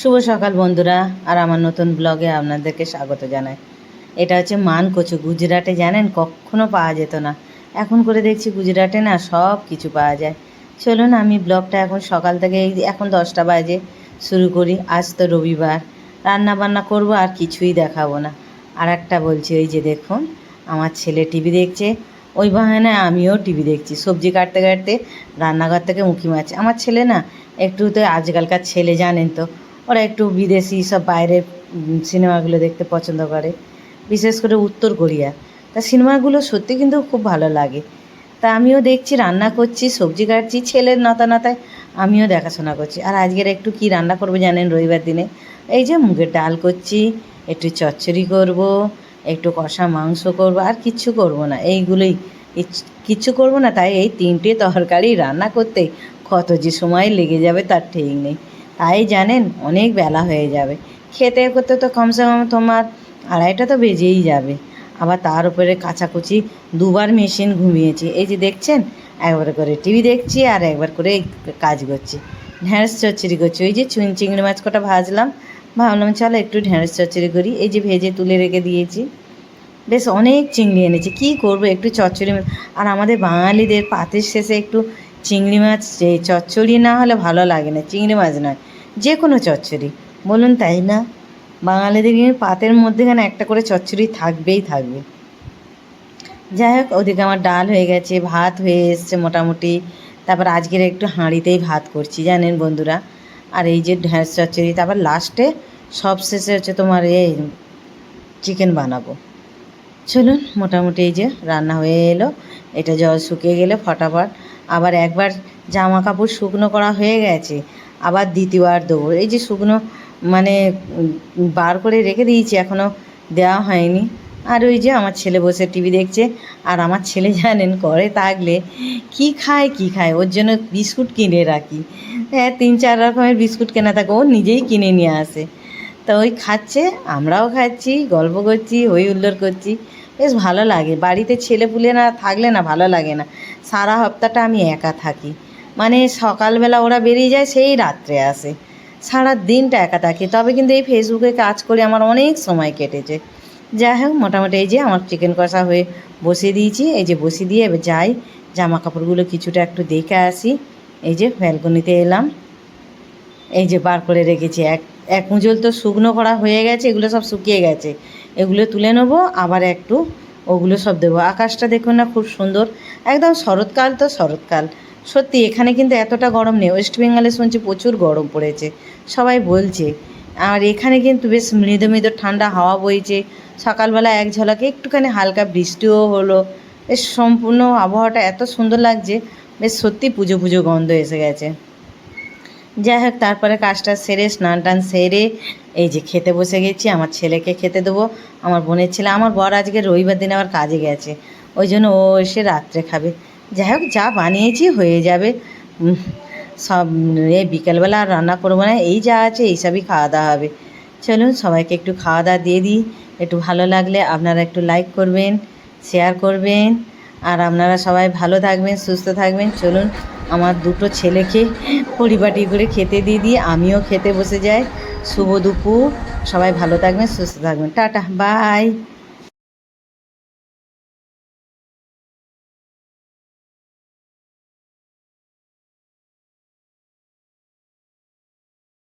শুভ সকাল বন্ধুরা, আর আমার নতুন ব্লগে আপনাদেরকে স্বাগত জানাই। এটা হচ্ছে মান কচু গুজরাটে জানেন, কখনো পাওয়া যেত না। এখন করে দেখছি গুজরাটে না সব কিছু পাওয়া যায়। চলুন, আমি ব্লগটা এখন সকাল থেকে এখন দশটা বাজে, শুরু করি। আজ তো রবিবার রান্না বান্না করব, আর কিছুই দেখাবো না। আর একটা বলছি ওই যে দেখুন, আমার ছেলে টিভি দেখছে, ওই বাহানায় আমিও টিভি দেখছি। সবজি কাটতে কাটতে রান্নাঘর থেকে মুখি মারছে আমার ছেলে না, একটু তো আজকালকার ছেলে জানেন তো ওরা একটু বিদেশি সব বাইরের সিনেমাগুলো দেখতে পছন্দ করে। বিশেষ করে উত্তর কোরিয়া। তা সিনেমাগুলো সত্যি কিন্তু খুব ভালো লাগে। তা আমিও দেখছি, রান্না করছি, সবজি কাটছি, ছেলের নতা নতায় আমিও দেখাশোনা করছি। আর আজকের একটু কি রান্না করব জানেন রবিবার দিনে? এই যে মুগের ডাল করছি, একটু চচ্চড়ি করব, একটু কষা মাংস করব, আর কিচ্ছু করব না। এইগুলোই কিচ্ছু- করব না, তাই এই তিনটে তরকারি রান্না করতে কত যে সময় লেগে যাবে তার ঠিক নেই। তাই জানেন, অনেক বেলা হয়ে যাবে। খেতে করতে তো কমসে কম তোমার আড়াইটা তো বেজেই যাবে। আবার তার উপরে কাচাকুচি দুবার মেশিন ঘুমিয়েছি। এই যে দেখছেন, একবার করে টিভি দেখছি আর একবার করে কাজ করছি। ঢ্যাঁড়স চচ্চড়ি করছি। ওই যে চুন চিংড়ি মাছ কটা ভাজলাম। ভাবলাম, চলো একটু ঢ্যাঁড়স চচ্চড়ি করি। এই যে ভেজে তুলে রেখে দিয়েছি। বেশ অনেক চিংড়ি এনেছি। কী করব, একটু চচ্চড়ি আর আমাদের বাঙালিদের পাতের শেষে একটু চিংড়ি মাছ চচ্চড়ি না হলে ভালো লাগে না। চিংড়ি মাছ নয়। যে কোনো চচ্চড়ি। বলুন তাই না? বাঙালিদের পাতের মধ্যেখানে একটা করে চচ্চড়ি থাকবেই থাকবে। যাই হোক, ওদিকে আমার ডাল হয়ে গেছে, ভাত হয়ে এসছে মোটামুটি। তারপর আজকের একটু হাঁড়িতেই ভাত করছি, জানেন বন্ধুরা। আর এই যে ঢ্যাঁড়স চচ্চড়ি, তারপর লাস্টে সব শেষে হচ্ছে তোমার এই চিকেন বানাবো। চলুন, মোটামুটি এই যে রান্না হয়ে এলো। এটা জল শুকিয়ে গেলে ফটাফট। আবার একবার জামা কাপড় শুকনো করা হয়ে গেছে। আবার দ্বিতীয়বার দেবো। এই যে শুকনো মানে বার করে রেখে দিয়েছি এখনও দেওয়া হয়নি। আর ওই যে আমার ছেলে বসে টিভি দেখছে, আর আমার ছেলে জানেন, করে থাকলে কি খায় কি খায়? ওর জন্য বিস্কুট কিনে রাখি। হ্যাঁ তিন, চার রকমের বিস্কুট কেনা থাকে, ও নিজেই কিনে নিয়ে আসে। তা ওই খাচ্ছে, আমরাও খাচ্ছি, গল্প করছি হই হুল্লোড় করছি। বেশ ভালো লাগে। বাড়িতে ছেলে পুলে না থাকলে না ভালো লাগে না। সারা সপ্তাহটা আমি একা থাকি। মানে সকালবেলা ওরা বেরিয়ে যায়, সেই রাত্রে আসে। সারা দিনটা একা থাকি। তবে কিন্তু এই ফেসবুকে কাজ করে আমার অনেক সময় কেটেছে। যাই হোক, মোটামুটি এই যে আমার চিকেন কষা হয়ে বসিয়ে দিয়েছি। এই যে বসিয়ে দিয়ে এবার যাই। জামা কাপড়গুলো কিছুটা একটু দেখে আসি। এই যে ব্যালকনিতে এলাম। এই যে বার করে রেখেছি। এক এক মুজল তো শুকনো করা হয়ে গেছে, এগুলো সব শুকিয়ে গেছে। এগুলো তুলে নেব, আবার একটু ওগুলো সব দেবো। আকাশটা দেখুন না খুব সুন্দর। একদম শরৎকাল তো শরৎকাল। সত্যি, এখানে কিন্তু এতটা গরম নেই। ওয়েস্ট বেঙ্গলে শুনছি প্রচুর গরম পড়েছে। সবাই বলছে। আর এখানে কিন্তু বেশ মৃদু মৃদু ঠান্ডা হাওয়া বইছে। সকালবেলা এক ঝলকে একটুখানি হালকা বৃষ্টিও হলো। বেশ সম্পূর্ণ আবহাওয়াটা এত সুন্দর লাগছে, বেশ সত্যি পুজো পুজো গন্ধ এসে গেছে। যাই হোক, তারপরে কাজটা সেরে, স্নান টান সেরে, এই যে খেতে বসে গেছি, আমার ছেলেকে খেতে দেবো। আমার বোনের ছেলে, আমার বর আজকে রবিবার দিন আবার কাজে গেছে। ওই জন্য ও এসে রাত্রে খাবে। যাই হোক যা বানিয়েছি হয়ে যাবে। সব এই বিকেলবেলা আর রান্না করব না, এই যা আছে এইসবই খাওয়া দাওয়া হবে। চলুন, সবাইকে একটু খাওয়া দাওয়া দিয়ে দিই। একটু ভালো লাগলে আপনারা একটু লাইক করবেন শেয়ার করবেন। আর আপনারা সবাই ভালো থাকবেন, সুস্থ থাকবেন। চলুন, আমার দুটো ছেলেকে পরিপাটি করে খেতে দিয়ে দিই। আমিও খেতে বসে যাই। শুভ দুপুর। সবাই ভালো থাকবেন, সুস্থ থাকবেন। Tata bye